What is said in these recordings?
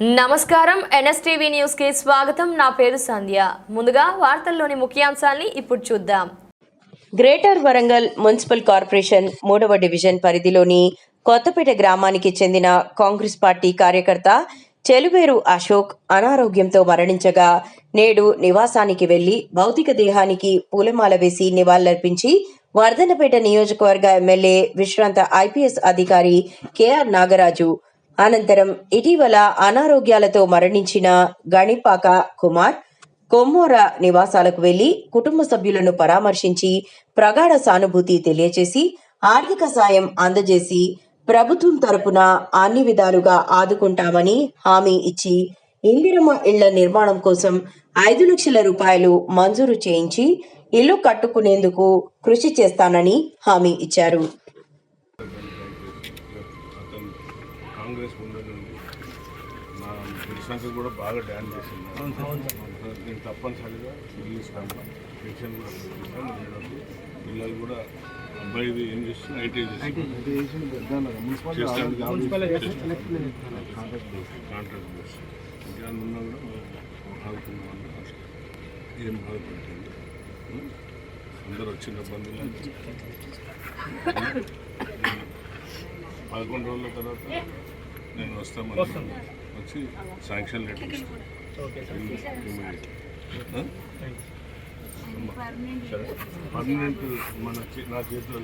నమస్కారం. ఎన్ఎస్టీవీ న్యూస్కి స్వాగతం. నా పేరు సంధ్య. ముందుగా వార్తల్లోని ముఖ్యాంశాల్ని ఇప్పుడు చూద్దాం. గ్రేటర్ వరంగల్ మున్సిపల్ కార్పొరేషన్ మూడవ డివిజన్ పరిధిలోని కొత్తపేట గ్రామానికి చెందిన కాంగ్రెస్ పార్టీ కార్యకర్త చెలువేరు అశోక్ అనారోగ్యంతో మరణించగా నేడు నివాసానికి వెళ్ళి భౌతిక దేహానికి పూలమాల వేసి నివాళులర్పించి వర్ధనపేట నియోజకవర్గ ఎమ్మెల్యే విశ్రాంత ఐపీఎస్ అధికారి కెఆర్ నాగరాజు అనంతరం ఇటీవల అనారోగ్యాలతో మరణించిన గణిపాక కుమార్ కొమ్మోర నివాసాలకు వెళ్ళి కుటుంబ సభ్యులను పరామర్శించి ప్రగాఢ సానుభూతి తెలియజేసి ఆర్థిక సాయం అందజేసి ప్రభుత్వం తరపున అన్ని విధాలుగా ఆదుకుంటామని హామీ ఇచ్చి ఇందిరమ్మ ఇళ్ళ నిర్మాణం కోసం ఐదు లక్షల రూపాయలు మంజూరు చేయించి ఇల్లు కట్టుకునేందుకు కృషి చేస్తానని హామీ ఇచ్చారు. ముందు నుండి నా కూడా బాగా డ్యాన్స్ చేసింది నేను తప్పనిసరిగా ఇల్లు ఇస్తాను. పెన్షన్ కూడా పిల్లలు కూడా అబ్బాయిది ఏం చేస్తున్నా ఐటీ కాంట్రాక్ట్ బేస్ ఇంకా ఉన్నా కూడా ఆదుకున్నాం ఏం బాధపడుతుంది అందరు వచ్చిన బంధువులు పదకొండు రోజుల తర్వాత నేను వస్తామని వచ్చి శాంక్షన్ లెటర్ పర్మనెంట్ మన నా చేతిలో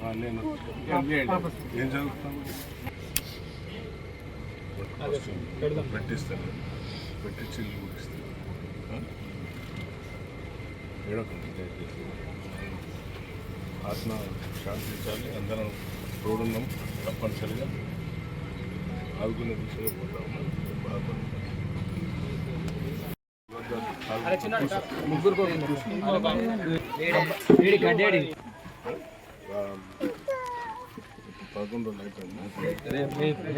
ఆ, నేను ఏం చదువుతాను పెట్టిస్తాను. పెట్టించి ఇల్లు కూడా ఇస్తాను ఆత్మ శాంతించాలి. అందరం తోడున్నాం. తప్పనిసరిగా. ఆదుకునే దిశగా పోతాము. పదకొండు అయిపోయింది.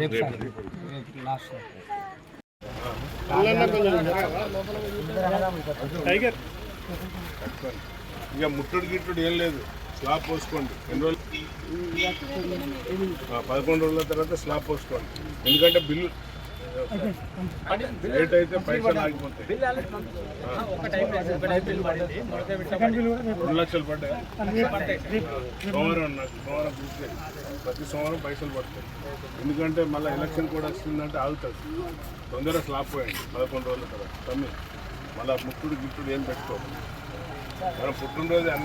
ఇక ముట్టుడు గిట్టుడు ఏం లేదు. స్లాబ్ పోసుకోండి. ఎన్ని రోజులు? ఆ, పదకొండు రోజుల తర్వాత స్లాబ్ పోసుకోండి. ఎందుకంటే బిల్లు లేట్ అయితే పైసలు ఆగిపోతాయి. రెండు లక్షలు పడ్డాయి. సోమవారం నాకు సోమవారం పూర్తి ప్రతి సోమవారం పైసలు పడతాయి. ఎందుకంటే మళ్ళీ ఎలక్షన్ కూడా వస్తుందంటే ఆగుతుంది తొందరగా స్లాబ్ పోయండి. పదకొండు రోజుల తర్వాత. తమ్మి మళ్ళీ ముట్టుడు గిట్టుడు ఏం పెట్టుకోవాలి మనం పుట్టినరోజు అన్ని